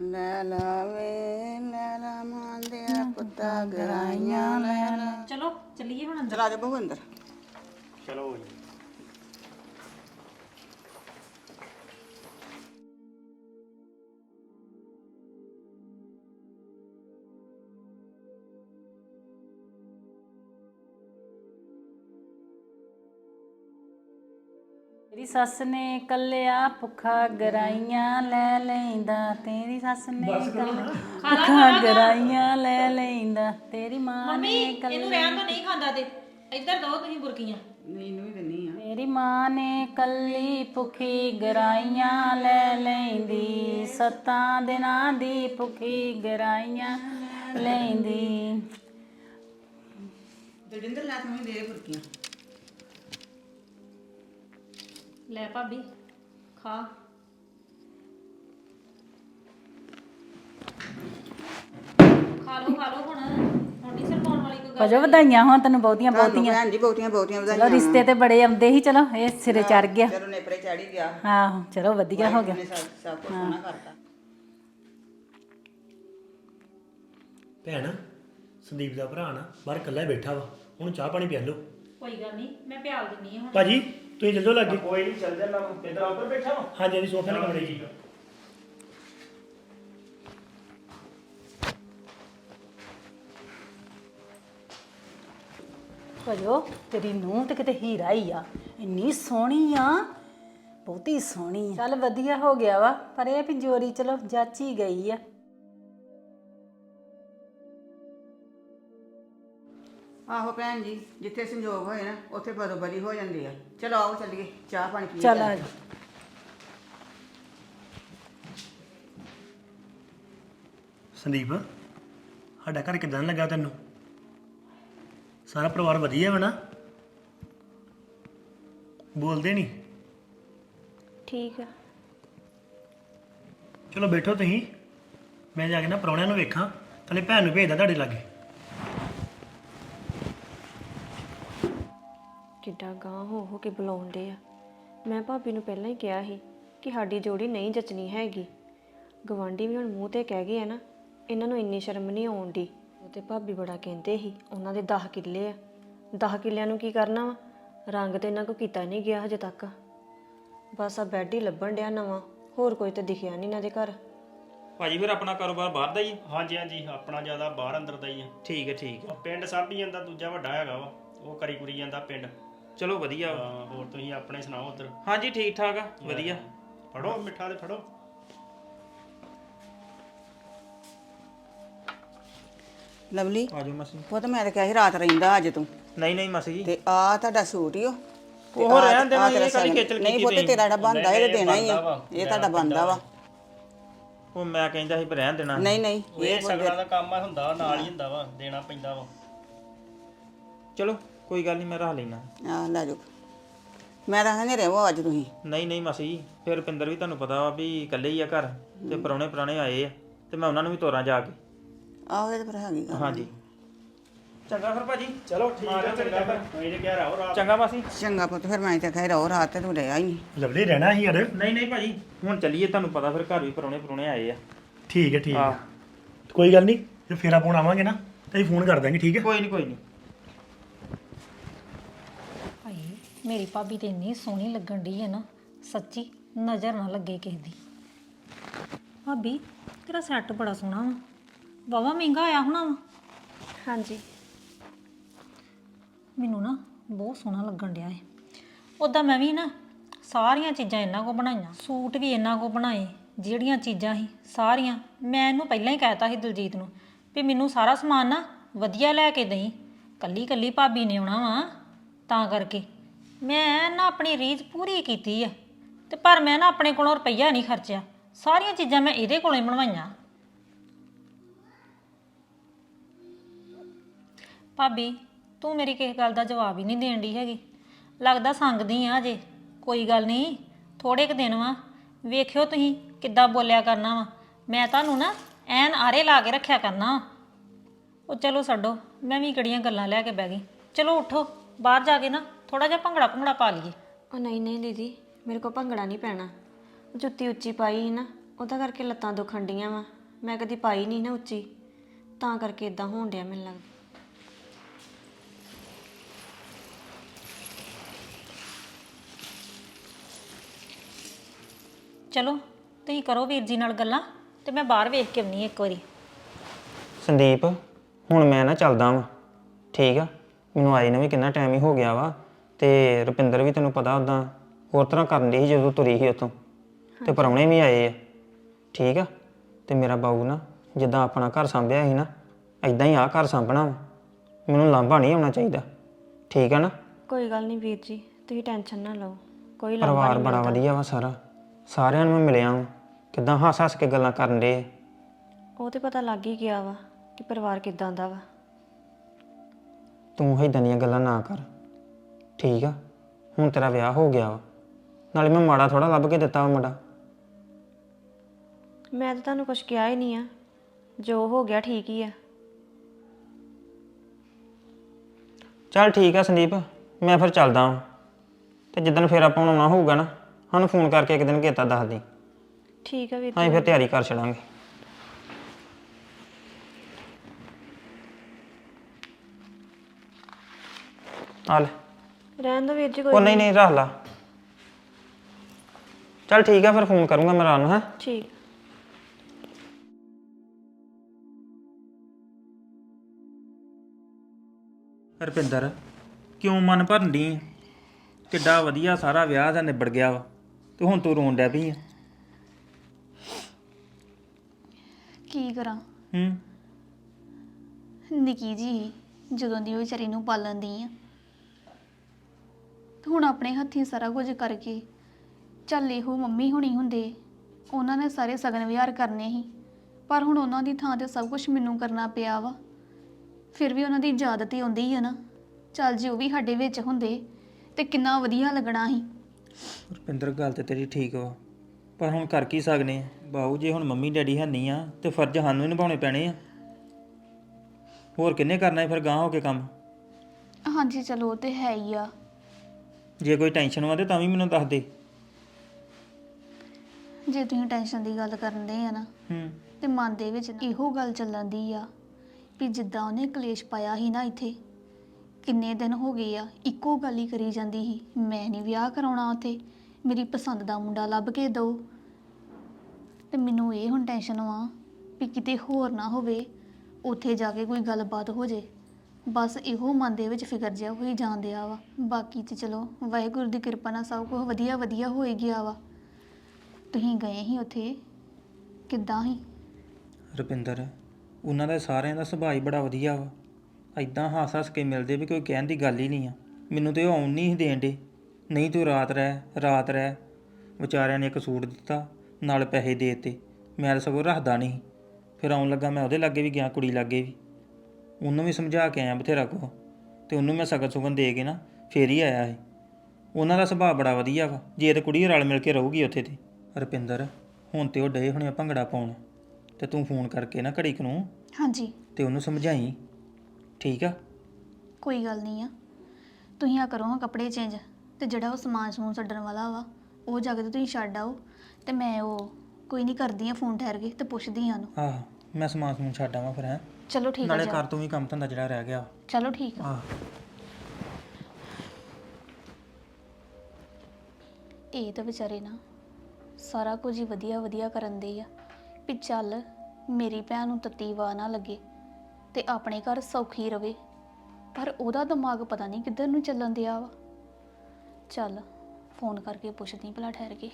ਲੈ ਲਾਵੇ ਲੈ ਲਾ ਮਾਂਦਿਆ ਪੁੱਤਾ ਗਰਾਈਆਂ ਲੈ ਲਾ ਚਲੋ ਚੱਲੀਏ ਹੁਣ ਅੰਦਰ। ਚਲਾ ਜਾ ਬਹੁ ਅੰਦਰ। ਚਲੋ ਜੀ। ਤੇਰੀ ਸੱਸ ਨੇ ਕੱਲਿਆ ਭੁੱਖਾ ਗਰਾਈਆਂ ਲੈ ਲੈਂਦਾ ਤੇਰੀ ਸੱਸ ਨੇ ਕੱਲਿਆ ਭੁੱਖਾ ਗਰਾਈਆਂ ਲੈ ਲੈਂਦਾ ਤੇਰੀ ਮਾਂ ਨੇ ਇਹਨੂੰ ਰਹਿਣ ਤੋਂ ਨਹੀਂ ਖਾਂਦਾ ਤੇ। ਇੱਧਰ ਦੋ ਤੁਸੀਂ ਬੁਰਕੀਆਂ। ਦਿੰਨੀ ਆ। ਤੇਰੀ ਮਾਂ ਨੇ ਕੱਲੀ ਭੁੱਖੀ ਗਰਾਈਆਂ ਲੈ ਲੈਂਦੀ ਸੱਤਾਂ ਦਿਨਾਂ ਦੀ ਭੁੱਖੀ ਗਰਾਈਆਂ ਲੈਂਦੀ। ਦਲਜਿੰਦਰ ਲੈ ਤੂੰ ਦੇ ਬੁਰਕੀਆਂ। ਲੈ ਭਾਬੀ ਖਾ। ਖਾ ਲਓ ਖਾ ਲਓ ਹੁਣ। ਹੁਣ ਨਹੀਂ ਸਿਰ ਪਾਉਣ ਵਾਲੀ ਕੋਈ ਗੱਲ ਭਜੋ ਵਧਾਈਆਂ ਹੋਣ ਤੈਨੂੰ ਬਹੁਤੀਆਂ ਤੁਹਾਨੂੰ ਬਹੁਤੀਆਂ। ਭੈਣ ਜੀ ਬਹੁਤੀਆਂ ਬਹੁਤੀਆਂ ਚਲੋ ਵਧਾਈਆਂ ਰਿਸ਼ਤੇ ਤੇ ਬੜੇ ਆਉਂਦੇ ਸੀ ਚਲੋ ਇਹ ਸਿਰੇ ਚੜ ਗਿਆ। ਚਲੋ ਨੇਪਰੇ ਚੜੀ ਗਿਆ। ਆਹੋ ਚਲੋ ਵਧੀਆ ਹੋ ਗਿਆ। ਨੇ ਸਭ ਸਭ ਕੁਝ ਸੋਹਣਾ ਕਰਤਾ। ਭੈਣ ਸੰਦੀਪ ਦਾ ਭਰਾ ਨਾ ਬਾਹਰ ਇਕੱਲਾ ਹੀ ਬੈਠਾ ਵਾ। ਉਹਨੂੰ ਚਾਹ ਪਾਣੀ ਪਿਆ ਲਓ। ਕੋਈ ਗੱਲ ਨਹੀਂ ਮੈਂ ਪਿਆਲ ਦਿੰਨੀ ਆ ਹੁਣ। ਭਾਜੀ ਤੁਸੀਂ ਚੱਲ ਲੱਗੇ। ਕੋਈ ਨਹੀਂ ਚੱਲ ਜਾਣਾ ਇੱਧਰ ਉੱਪਰ ਬੈਠਾ ਵਾ। ਹਾਂਜੀ ਹਾਂਜੀ ਸੋਫੇ ਵਾਲੇ ਕਮਰੇ 'ਚ। ਭਜੋ ਤੇਰੀ ਨੂੰਹ ਤੇ ਕਿਤੇ ਹੀਰਾ ਹੀ ਆ। ਇੰਨੀ ਸੋਹਣੀ ਆ ਬਹੁਤੀ ਸੋਹਣੀ ਆ। ਚੱਲ ਵਧੀਆ ਹੋ ਗਿਆ ਵਾ ਪਰ ਇਹ ਵੀ ਜੋਰੀ ਚਲੋ ਜਾਚੀ ਗਈ ਆ। ਆਹੋ ਭੈਣ ਜੀ ਜਿੱਥੇ ਸੰਜੋਗ ਹੋਏ ਨਾ ਉੱਥੇ ਬਦੋ ਬਦੀ ਹੋ ਜਾਂਦੀ ਆ। ਚਲੋ ਆਓ ਚੱਲੀਏ ਚਾਹ ਪਾਣੀ ਪੀਏ ਚੱਲ ਆ ਜਾ। ਸੰਦੀਪ ਸਾਡਾ ਘਰ ਕਿਦਾਂ ਲੱਗਾ ਤੈਨੂੰ? ਸਾਰਾ ਪਰਿਵਾਰ ਵਧੀਆ ਵਾ ਨਾ? ਬੋਲਦੇ ਨਹੀਂ ਠੀਕ ਆ। ਚਲੋ ਬੈਠੋ ਤੁਸੀਂ। ਮੈਂ ਜਾ ਕੇ ਨਾ ਪ੍ਰਾਹੁਣਿਆਂ ਨੂੰ ਵੇਖਾਂ ਤਲੇ ਭੈਣ ਨੂੰ ਭੇਜਦਾ ਤੁਹਾਡੇ ਲਾਗੇ। ਕਿੱਡਾ ਗਾਂ ਹੋ ਹੋ ਕੇ ਬੁਲਾਉਂਦੇ ਆ। ਮੈਂ ਭਾਬੀ ਨੂੰ ਪਹਿਲਾਂ ਹੀ ਕਿਹਾ ਸੀ ਕਿ ਸਾਡੀ ਜੋੜੀ ਨਹੀਂ ਜਚਣੀ ਹੈਗੀ। ਗਵਾਂਢੀ ਵੀ ਹੁਣ ਮੂੰਹ ਤੇ ਕਹਿ ਗਏ ਆ ਨਾ ਇਹਨਾਂ ਨੂੰ ਇੰਨੀ ਸ਼ਰਮ ਨਹੀਂ ਆਉਂਦੀ ਉਹ ਤੇ ਭਾਬੀ ਬੜਾ ਕਹਿੰਦੇ ਸੀ ਉਹਨਾਂ ਦੇ 10 ਕਿੱਲੇ ਆ। 10 ਕਿੱਲਿਆਂ ਨੂੰ ਕੀ ਕਰਨਾ ਵਾ? ਰੰਗ ਤੇ ਇਹਨਾਂ ਕੋ ਕੀਤਾ ਨਹੀਂ ਗਿਆ ਹਜੇ ਤੱਕ। ਬਸ ਆ ਬੈੱਡ ਹੀ ਲੱਭਣ ਡਿਆ ਨਵਾਂ ਹੋਰ ਕੋਈ ਤੇ ਦਿਖਿਆ ਨਹੀਂ ਇਹਨਾਂ ਦੇ ਘਰ। ਭਾਜੀ ਫਿਰ ਆਪਣਾ ਕਾਰੋਬਾਰ ਬਾਹਰ ਦਾ ਹੀ ਹੈ? ਹਾਂਜੀ ਹਾਂਜੀ ਆਪਣਾ ਜ਼ਿਆਦਾ ਬਾਹਰ ਅੰਦਰ ਦਾ ਹੀ ਆ। ਠੀਕ ਹੈ ਠੀਕ ਹੈ ਪਿੰਡ ਸਾਂਭੀ ਜਾਂਦਾ ਦੂਜਾ ਵੱਡਾ ਹੈਗਾ ਵਾ ਉਹ ਕਰੀ ਕੁਰੀ ਜਾਂਦਾ ਪਿੰਡ। ਚਲੋ ਵਧੀਆ। ਵਾ। ਹਾਂ, ਹੋਰ ਤੁਸੀਂ ਆਪਣੇ ਸੁਣਾਓ ਉਧਰ? ਹਾਂਜੀ ਠੀਕ ਠਾਕ ਆ ਵਧੀਆ। ਫੜੋ ਮਿੱਠਾ ਤੇ ਫੜੋ। ਲਵਲੀ ਆਜੋ ਮਾਸੀ। ਪੁੱਤ ਮੈਂ ਤਾਂ ਕਿਹਾ ਸੀ ਰਾਤ ਰਹਿੰਦਾ ਅੱਜ ਤੂੰ। ਨਹੀਂ ਨਹੀਂ ਮਾਸੀ ਜੀ। ਤੇ ਆ ਤੁਹਾਡਾ ਸੂਟ ਹੀ ਉਹ। ਤੇ ਉਹ ਆਹ- ਰਹਿਣ ਦੇਣਾ, ਆਹ ਤੇਰਾ ਇਹ ਕਾਹਦੀ ਸਗਨ। ਖੇਚਲ ਨਹੀਂ ਕੀਤੀ ਪੁੱਤ ਤੁਸੀਂ? ਤੇਰਾ ਜਿਹੜਾ ਬੰਦਾ ਇਹ ਦੇਣਾ ਹੀ ਆ। ਇਹ ਤੁਹਾਡਾ ਬੰਦਾ ਵਾ। ਉਹ ਮੈਂ ਕਹਿੰਦਾ ਸੀ ਵੀ ਰਹਿਣ ਦੇਣਾ। ਨਹੀਂ ਨਹੀਂ ਇਹ ਸਗਲਾਂ ਦਾ ਕੰਮ ਆ ਹੁੰਦਾ ਨਾਲ ਹੀ ਹੁੰਦਾ ਵਾ ਦੇਣਾ ਪੈਂਦਾ ਵਾ। ਚਲੋ। ਕੋਈ ਗੱਲ ਨਹੀਂ ਮੈਂ ਰੱਖ ਲੈਣਾ ਆ ਲੈ ਜਾਓ। ਮੈਂ ਤਾਂ ਹਨੇ ਰਹੋ ਅੱਜ ਤੁਸੀਂ। ਨਹੀਂ ਨਹੀਂ ਮਾਸੀ ਜੀ ਫਿਰ ਰੁਪਿੰਦਰ ਵੀ ਤੁਹਾਨੂੰ ਪਤਾ ਵਾ ਵੀ ਇਕੱਲੇ ਹੀ ਆ ਘਰ ਤੇ ਪਰੌਣੇ ਪੁਰਾਣੇ ਆਏ ਆ ਤੇ ਮੈਂ ਉਹਨਾਂ ਨੂੰ ਵੀ ਤੋਰਾਂ ਜਾ ਕੇ। ਆਹੋ ਇਹ ਤਾਂ ਫਿਰ ਹੈਗੀ ਗੱਲ। ਹਾਂਜੀ। ਚੰਗਾ ਫਿਰ ਭਾਜੀ। ਚਲੋ ਠੀਕ ਆ ਚੰਗਾ ਫਿਰ। ਜੇ ਕਹਿ ਰਹੋ ਰਾਤ। ਚੰਗਾ ਮਾਸੀ। ਚੰਗਾ ਪੁੱਤ ਫਿਰ ਮੈਂ ਤਾਂ ਕਹਿ ਰਹੋ ਰਾਤ ਤੇ ਤੂੰ ਰਿਹਾ ਹੀ ਨਹੀਂ। ਲਵਲੀ ਰਹਿਣਾ ਸੀ ਯਾਰ ਨਹੀਂ ਨਹੀਂ ਭਾਜੀ ਹੁਣ ਚੱਲੀਏ ਤੁਹਾਨੂੰ ਪਤਾ ਫਿਰ ਘਰ ਵੀ ਪਰੌਣੇ ਪੁਰਾਣੇ ਆਏ ਆ। ਠੀਕ ਹੈ ਠੀਕ ਆਹ। ਹੈ ਕੋਈ ਗੱਲ ਨਹੀਂ ਜੇ ਫੇਰਾ ਪਾਉਣ ਆਵਾਂਗੇ ਨਾ ਤਾਂ ਅਸੀਂ ਫੋਨ ਕਰ ਦਾਂਗੇ ਠੀਕ ਹੈ? ਕੋਈ ਨਹੀਂ ਕੋਈ ਨਹੀਂ ਮੇਰੀ ਭਾਬੀ ਤੇ ਇੰਨੀ ਸੋਹਣੀ ਲੱਗਣ ਢੀ ਹੈ ਨਾ ਸੱਚੀ ਨਜ਼ਰ ਨਾ ਲੱਗੇ ਕਿਸੇ ਦੀ। ਭਾਬੀ ਤੇਰਾ ਸੈੱਟ ਬੜਾ ਸੋਹਣਾ ਵਾ। ਵਾਵਾ ਮਹਿੰਗਾ ਆਇਆ ਹੋਣਾ ਵਾ। ਹਾਂਜੀ। ਮੈਨੂੰ ਨਾ ਬਹੁਤ ਸੋਹਣਾ ਲੱਗਣ ਡਿਆ ਏ। ਉਦਾਂ ਮੈਂ ਵੀ ਨਾ ਸਾਰੀਆਂ ਚੀਜ਼ਾਂ ਇਹਨਾਂ ਕੋ ਬਣਾਈਆਂ। ਸੂਟ ਵੀ ਇਹਨਾਂ ਕੋ ਬਣਾਏ। ਜਿਹੜੀਆਂ ਚੀਜ਼ਾਂ ਸੀ ਸਾਰੀਆਂ ਮੈਂ ਇਹਨੂੰ ਪਹਿਲਾਂ ਹੀ ਕਹਿਤਾ ਸੀ ਦਲਜੀਤ ਨੂੰ ਵੀ ਮੈਨੂੰ ਸਾਰਾ ਸਮਾਨ ਨਾ ਵਧੀਆ ਲੈ ਕੇ ਦੇਈ। ਕੱਲੀ ਕੱਲੀ ਭਾਬੀ ਨੇ ਆਉਣਾ ਵਾ ਤਾਂ ਕਰਕੇ। ਮੈਂ ਨਾ ਆਪਣੀ ਰੀਝ ਪੂਰੀ ਕੀਤੀ ਆ ਤੇ ਪਰ ਮੈਂ ਨਾ ਆਪਣੇ ਕੋਲੋਂ ਰੁਪਈਆ ਨਹੀਂ ਖਰਚਿਆ। ਸਾਰੀਆਂ ਚੀਜ਼ਾਂ ਮੈਂ ਇਹਦੇ ਕੋਲੋਂ ਹੀ ਬਣਵਾਈਆਂ। ਭਾਬੀ, ਤੂੰ ਮੇਰੀ ਕਿਸੇ ਗੱਲ ਦਾ ਜਵਾਬ ਹੀ ਨਹੀਂ ਦੇਣ ਦੀ ਹੈਗੀ। ਲੱਗਦਾ ਸੰਗਦੀ ਆ ਅਜੇ। ਕੋਈ ਗੱਲ ਨਹੀਂ ਥੋੜੇ ਕੁ ਦਿਨ ਵਾ। ਵੇਖਿਓ ਤੁਸੀਂ ਕਿੱਦਾਂ ਬੋਲਿਆ ਕਰਨਾ ਵਾ। ਮੈਂ ਤੁਹਾਨੂੰ ਨਾ ਐਨ ਆਰੇ ਲਾ ਕੇ ਰੱਖਿਆ ਕਰਨਾ ਵਾ। ਉਹ ਚਲੋ ਛੱਡੋ, ਮੈਂ ਵੀ ਕਿਹੜੀਆਂ ਗੱਲਾਂ ਲੈ ਕੇ ਬਹਿ ਗਈ। ਚਲੋ ਉੱਠੋ, ਬਾਹਰ ਜਾ ਕੇ ਨਾ। ਥੋੜਾ ਜਿਹਾ ਭੰਗੜਾ ਭੰਗੜਾ ਪਾ ਲਈਏ। ਉਹ ਨਹੀਂ ਨਹੀਂ ਦੀਦੀ ਮੇਰੇ ਕੋ ਭੰਗੜਾ ਨਹੀਂ ਪੈਣਾ। ਜੁੱਤੀ ਉੱਚੀ ਪਾਈ ਸੀ ਨਾ ਉਹਦਾ ਕਰਕੇ ਲੱਤਾਂ ਦੁਖਣ ਡੀਆਂ ਵਾ। ਮੈਂ ਕਦੀ ਪਾਈ ਨਹੀਂ ਨਾ ਉੱਚੀ ਤਾਂ ਕਰਕੇ ਇਦਾਂ ਹੋਣ ਡਿਆ ਮੈਨੂੰ ਲੱਗਦਾ। ਚਲੋ ਤੁਸੀਂ ਕਰੋ ਵੀਰ ਜੀ ਨਾਲ ਗੱਲਾਂ ਤੇ ਮੈਂ ਬਾਹਰ ਵੇਖ ਕੇ ਆਉਣੀ ਇੱਕ ਵਾਰੀ। ਸੰਦੀਪ ਹੁਣ ਮੈਂ ਨਾ ਚੱਲਦਾ ਵਾਂ। ਠੀਕ ਆ? ਮੈਨੂੰ ਆਈ ਨੂੰ ਵੀ ਕਿੰਨਾ ਟਾਈਮ ਹੀ ਹੋ ਗਿਆ ਵਾ। ਤੇ ਰੁਪਿੰਦਰ ਵੀ ਤੈਨੂੰ ਪਤਾ ਉਦਾਂ ਹੋਰ ਤਰ੍ਹਾਂ ਕਰਨ ਦੀ ਸੀ ਜਦੋਂ ਤੁਰੀ ਸੀ ਉਤੋਂ ਤੇ ਪਰੌਣੇ ਵੀ ਆਏ ਆ। ਠੀਕ ਆ? ਤੇ ਮੇਰਾ ਬਾਊ ਨਾ ਜਿੱਦਾਂ ਆਪਣਾ ਘਰ ਸੰਭਿਆ ਸੀ ਨਾ ਐਦਾਂ ਹੀ ਆ ਘਰ ਸੰਭਣਾ ਮੈਨੂੰ ਲਾਂਭਾ ਨਹੀਂ ਆਉਣਾ ਚਾਹੀਦਾ। ਠੀਕ ਆ ਨਾ? ਕੋਈ ਗੱਲ ਨਹੀਂ ਵੀਰ ਜੀ ਤੁਸੀਂ ਟੈਨਸ਼ਨ ਨਾ ਲਓ। ਕੋਈ ਲਾਂਭਾ ਪਰਿਵਾਰ ਬੜਾ ਵਧੀਆ ਵਾ ਸਾਰਾ। ਸਾਰਿਆਂ ਨੂੰ ਮੈਂ ਮਿਲਿਆ ਵਾਂ। ਕਿੱਦਾਂ ਹੱਸ ਹੱਸ ਕੇ ਗੱਲਾਂ ਕਰਨ ਦੇ ਉਹ ਤੇ ਪਤਾ ਲੱਗ ਹੀ ਗਿਆ ਵਾ ਕਿ ਪਰਿਵਾਰ ਕਿਦਾਂ ਦਾ ਵਾ। ਤੂੰ ਇਦਾਂ ਦੀਆਂ ਗੱਲਾਂ ਨਾ ਕਰ। ਠੀਕ ਆ ਹੁਣ ਤੇਰਾ ਵਿਆਹ ਹੋ ਗਿਆ ਵਾ। ਨਾਲੇ ਮੈਂ ਮਾੜਾ ਥੋੜਾ ਲੱਭ ਕੇ ਦਿੱਤਾ ਵਾ ਮੁੰਡਾ। ਮੈਂ ਤਾਂ ਤੁਹਾਨੂੰ ਕੁਝ ਕਿਹਾ ਹੀ ਨਹੀਂ ਆ ਜੋ ਹੋ ਗਿਆ ਠੀਕ ਹੀ ਆ। ਚੱਲ ਠੀਕ ਆ ਸੰਦੀਪ ਮੈਂ ਫਿਰ ਚੱਲਦਾ ਹਾਂ ਤੇ ਜਿੱਦਣ ਫੇਰ ਆਪਾਂ ਨੂੰ ਆਉਣਾ ਹੋਊਗਾ ਨਾ ਸਾਨੂੰ ਫੋਨ ਕਰਕੇ ਇੱਕ ਦਿਨ ਕੀਤਾ ਦੱਸ ਦੀ। ਠੀਕ ਆ ਵੀਰ ਅਸੀਂ ਫਿਰ ਤਿਆਰੀ ਕਰ ਛੜਾਂਗੇ ਆ ਲੈ। ਰਹਿਣ ਦੋ ਵੀਰ ਜੀ ਉਹ ਕੋਈ ਨਹੀਂ ਨਹੀਂ ਰੱਖ ਲਾ। ਚੱਲ ਠੀਕ ਆ ਫਿਰ ਫੋਨ ਕਰੂੰਗਾ ਮੈਂ ਰਾਤ ਨੂੰ ਹੈਂ। ਠੀਕ। ਰਪਿੰਦਰ ਕਿਉਂ ਮਨ ਭਰਨ ਦੀ ਕਿੱਡਾ ਵਧੀਆ ਸਾਰਾ ਵਿਆਹ ਦਾ ਨਿਬੜ ਗਿਆ ਵਾ ਤੇ ਹੁਣ ਤੂੰ ਰੋਣ ਡੈ ਪਈ ਆ? ਕੀ ਕਰਾਂ? ਹੂੰ। ਨਿੱਕੀ ਜੀ ਜਦੋਂ ਦੀ ਉਹ ਵਿਚਾਰੀ ਨੂੰ ਪਾਲਣ ਦੀ ਆ। ਤੇ ਹੁਣ ਆਪਣੇ ਹੱਥੀਂ ਸਾਰਾ ਕੁਝ ਕਰਕੇ ਚੱਲ ਇਹੋ ਮੰਮੀ ਹੁਣੀ ਹੁੰਦੇ। ਉਹਨਾਂ ਨੇ ਸਾਰੇ ਸਗਨ ਵਿਹਾਰ ਕਰਨੇ ਸੀ ਪਰ ਹੁਣ ਉਹਨਾਂ ਦੀ ਥਾਂ ਤੇ ਸਭ ਕੁਝ ਮੈਨੂੰ ਕਰਨਾ ਪਿਆ ਵਾ। ਫਿਰ ਵੀ ਉਹਨਾਂ ਦੀ ਯਾਦ ਤੇ ਆਉਂਦੀ ਹੀ ਨਾ। ਚੱਲ ਜੇ ਉਹ ਵੀ ਸਾਡੇ ਵਿੱਚ ਹੁੰਦੇ ਤੇ ਕਿੰਨਾ ਵਧੀਆ ਲੱਗਣਾ ਸੀ। ਰੁਪਿੰਦਰ ਗੱਲ ਤੇ ਤੇਰੀ ਠੀਕ ਵਾ ਪਰ ਹੁਣ ਕਰ ਕੀ ਸਕਨੇ ਬਾਊ ਜੇ ਹੁਣ ਮੰਮੀ ਡੈਡੀ ਹੈ ਨਹੀਂ ਆ ਤੇ ਫਰਜ਼ ਸਾਨੂੰ ਹੀ ਨਿਭਾਉਣੇ ਪੈਣੇ ਆ। ਹੋਰ ਕਿੰਨੇ ਕਰਨਾ ਹੈ ਫਿਰ ਗਾਂ ਹੋ ਕੇ ਕੰਮ? ਹਾਂਜੀ ਚਲੋ ਉਹ ਤੇ ਹੈ ਹੀ ਆ। ਜੇ ਕੋਈ ਟੈਨਸ਼ਨ ਵਾ ਤੇ ਤਾਂ ਵੀ ਮੈਨੂੰ ਦੱਸ ਦੇ। ਜੇ ਤੁਸੀਂ ਟੈਨਸ਼ਨ ਦੀ ਗੱਲ ਕਰਨ ਦੇ ਆ ਨਾ ਹੂੰ। ਤੇ ਮਨ ਦੇ ਵਿੱਚ ਨਾ ਇਹੋ ਗੱਲ ਚੱਲਣ ਦੀ ਆ ਵੀ ਜਿੱਦਾਂ ਉਹਨੇ ਕਲੇਸ਼ ਪਾਇਆ ਸੀ ਨਾ ਇੱਥੇ ਕਿੰਨੇ ਦਿਨ ਹੋ ਗਏ ਆ ਇੱਕੋ ਗੱਲ ਹੀ ਕਰੀ ਜਾਂਦੀ ਸੀ ਮੈਂ ਨਹੀਂ ਵਿਆਹ ਕਰਾਉਣਾ ਉੱਥੇ ਮੇਰੀ ਪਸੰਦ ਦਾ ਮੁੰਡਾ ਲੱਭ ਕੇ ਦਿਓ। ਤੇ ਮੈਨੂੰ ਇਹ ਹੁਣ ਟੈਨਸ਼ਨ ਵਾ ਵੀ ਕਿਤੇ ਹੋਰ ਨਾ ਹੋਵੇ ਉੱਥੇ ਜਾ ਕੇ ਕੋਈ ਗੱਲਬਾਤ ਹੋ ਜੇ। ਬਸ ਇਹੋ ਮਨ ਦੇ ਵਿੱਚ ਫਿਕਰ ਜਿਹਾ ਹੋਈ ਜਾਂਦਿਆ ਵਾ। ਬਾਕੀ ਤੇ ਚਲੋ, ਵਾਹਿਗੁਰੂ ਦੀ ਕਿਰਪਾ ਨਾਲ ਸਭ ਕੁਝ ਵਧੀਆ ਵਧੀਆ ਹੋਈ ਗਿਆ ਵਾ। ਤੁਸੀਂ ਗਏ ਸੀ ਉੱਥੇ? ਕਿੱਦਾਂ ਸੀ? ਰੁਪਿੰਦਰ, ਉਹਨਾਂ ਦਾ ਸਾਰਿਆਂ ਦਾ ਸੁਭਾਅ ਹੀ ਬੜਾ ਵਧੀਆ ਵਾ। ਐਦਾਂ ਹੱਸ ਹੱਸ ਕੇ ਮਿਲਦੇ ਵੀ ਕੋਈ ਕਹਿਣ ਦੀ ਗੱਲ ਹੀ ਨਹੀਂ ਆ। ਮੈਨੂੰ ਤੇ ਉਹ ਆਉਣ ਨਹੀਂ ਸੀ ਦੇਣ ਦੇ। ਨਹੀਂ ਤੂੰ ਰਾਤ ਰਹਿ ਰਾਤ ਰਹਿ। ਵਿਚਾਰਿਆਂ ਨੇ ਇੱਕ ਸੂਟ ਦਿੱਤਾ, ਨਾਲ ਪੈਸੇ ਦੇ ਦਿੱਤੇ। ਮੈਂ ਤਾਂ ਸਗੋਂ ਰੱਖਦਾ ਨਹੀਂ ਸੀ। ਫਿਰ ਆਉਣ ਲੱਗਾ ਮੈਂ ਉਹਦੇ ਲਾਗੇ ਵੀ ਗਿਆ, ਕੁੜੀ ਲਾਗੇ ਵੀ। ਉਹਨੂੰ ਵੀ ਸਮਝਾ ਕੇ ਆਇਆ ਬਥੇਰਾ ਕੋ ਤੇ ਉਹਨੂੰ ਮੈਂ ਸਗਨ ਸੁਗਨ ਦੇ ਕੇ ਨਾ ਫੇਰ ਹੀ ਆਇਆ ਸੀ ਉਹਨਾਂ ਦਾ ਸੁਭਾਅ ਬੜਾ ਵਧੀਆ ਵਾ ਜੇ ਤੇ ਕੁੜੀ ਰਲ ਮਿਲ ਕੇ ਰਹੂਗੀ ਉੱਥੇ ਤੇ। ਰੁਪਿੰਦਰ ਹੁਣ ਤੇ ਉਹ ਡਏ ਹੋਣੇ ਭੰਗੜਾ ਪਾਉਣ ਤੇ ਤੂੰ ਫੋਨ ਕਰਕੇ ਨਾ ਘੜੀ ਕੁ ਨੂੰ ਹਾਂਜੀ। ਤੇ ਉਹਨੂੰ ਸਮਝਾਈ। ਠੀਕ ਆ? ਕੋਈ ਗੱਲ ਨਹੀਂ ਆ। ਤੁਸੀਂ ਆ ਕਰੋ ਹਾਂ ਕੱਪੜੇ ਚੇਂਜ ਤੇ ਜਿਹੜਾ ਉਹ ਸਮਾਨ ਸਮੂਨ ਛੱਡਣ ਵਾਲਾ ਵਾ ਉਹ ਜਾ ਕੇ ਤੇ ਤੁਸੀਂ ਛੱਡ ਆਓ ਤੇ ਮੈਂ ਉਹ ਕੋਈ ਨਹੀਂ ਕਰਦੀ ਆ ਫੋਨ ਠਹਿਰ ਕੇ ਤੇ ਪੁੱਛਦੀ ਆ ਉਹਨੂੰ। ਆਹ ਮੈਂ ਸਮਾਨ ਸਮੂਨ ਛੱਡ ਆਵਾਂ ਫਿਰ ਹੈ। ਚਲੋ ਠੀਕ ਆ ਨਾਲੇ ਜੀ। ਕਰ ਤੂੰ ਵੀ ਕੰਮ ਧੰਦਾ ਜਿਹੜਾ ਰਹਿ ਗਿਆ। ਚਲੋ ਠੀਕ ਆ। ਆਹ ਇਹ ਤਾਂ ਵਿਚਾਰੇ ਨਾ ਸਾਰਾ ਕੁਝ ਹੀ ਵਧੀਆ ਵਧੀਆ ਕਰਨ ਦੇ ਆ ਵੀ ਚੱਲ ਮੇਰੀ ਭੈਣ ਨੂੰ ਤੱਤੀ ਵਾ ਨਾ ਲੱਗੇ ਤੇ ਆਪਣੇ ਘਰ ਸੌਖੀ ਰਵੇ। ਪਰ ਉਹਦਾ ਦਿਮਾਗ ਪਤਾ ਨਹੀਂ ਕਿੱਧਰ ਨੂੰ ਚੱਲਣ ਦਿਆ ਵਾ। ਚੱਲ ਫੋਨ ਕਰਕੇ ਪੁੱਛਦੀ ਭਲਾ ਠਹਿਰ ਕੇ।